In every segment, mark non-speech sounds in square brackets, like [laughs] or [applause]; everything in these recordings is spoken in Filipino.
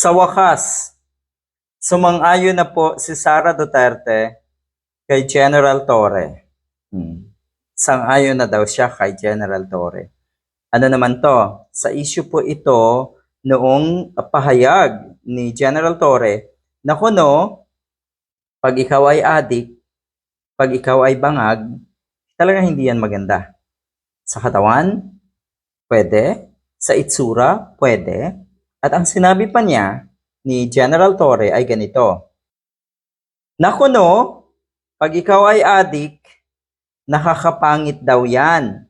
Sa wakas, sumang-ayon na po si Sara Duterte kay General Torre. Hmm. Sang-ayon na daw siya kay General Torre. Ano naman to? Sa issue po ito noong pahayag ni General Torre na kuno, pag ikaw ay adik, pag ikaw ay bangag, talaga hindi yan maganda. Sa katawan, pwede. Sa itsura, pwede. At ang sinabi pa niya ni General Torre ay ganito. Naku no, pag ikaw ay adik, nakakapangit daw yan.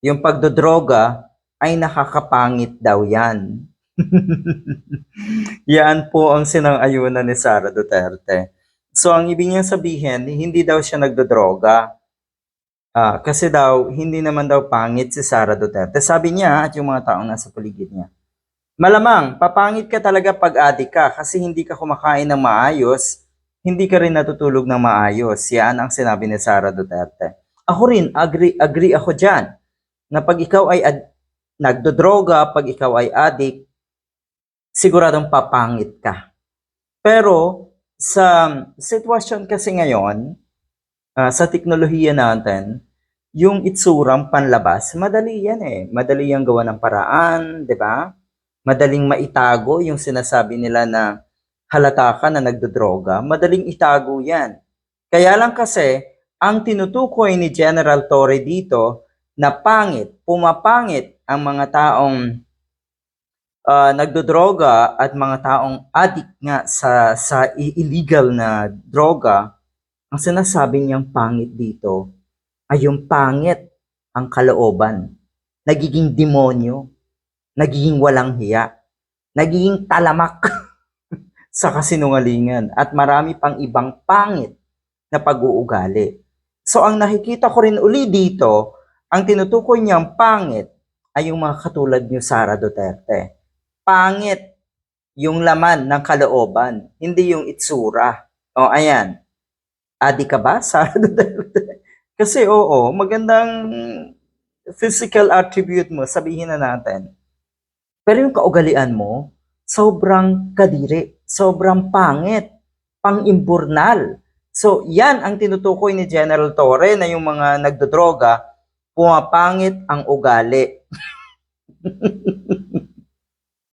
Yung pagdodroga ay nakakapangit daw yan. [laughs] yan po ang sinang-ayunan ni Sara Duterte. So ang ibig niyang sabihin, hindi daw siya nagdodroga. Ah, kasi daw, hindi naman daw pangit si Sara Duterte. Sabi niya at yung mga taong nasa paligid niya. Malamang, papangit ka talaga pag adik ka kasi hindi ka kumakain ng maayos, hindi ka rin natutulog ng maayos. Yan ang sinabi ni Sara Duterte. Ako rin, agree, agree ako dyan, na pag ikaw ay ad- nagdodroga, pag ikaw ay adik, siguradong papangit ka. Pero, sa sitwasyon kasi ngayon, ah, sa teknolohiya natin, yung itsurang panlabas, madali yan eh. Madali yung gawa ng paraan, di ba? Madaling maitago yung sinasabi nila na halata ka na nagdodroga. Madaling itago yan. Kaya lang kasi, ang tinutukoy ni General Torre dito na pangit, pumapangit ang mga taong ah, nagdodroga at mga taong addict nga sa, sa illegal na droga, ang sinasabi niyang pangit dito ay yung pangit ang kalooban. Nagiging demonyo. Nagiging walang hiya. Nagiging talamak [laughs] sa kasinungalingan. At marami pang ibang pangit na pag-uugali. So ang nakikita ko rin uli dito, ang tinutukoy niyang pangit ay yung mga katulad niyo Sara Duterte. Pangit yung laman ng kalooban, hindi yung itsura. O ayan, adi ka ba, [laughs] Sara Duterte? Kasi oo, magandang physical attribute mo, sabihin na natin. Pero yung kaugalian mo, sobrang kadiri, sobrang pangit, pang-imburnal. So, yan ang tinutukoy ni General Torre na yung mga nagdodroga, pumapangit ang ugali. [laughs]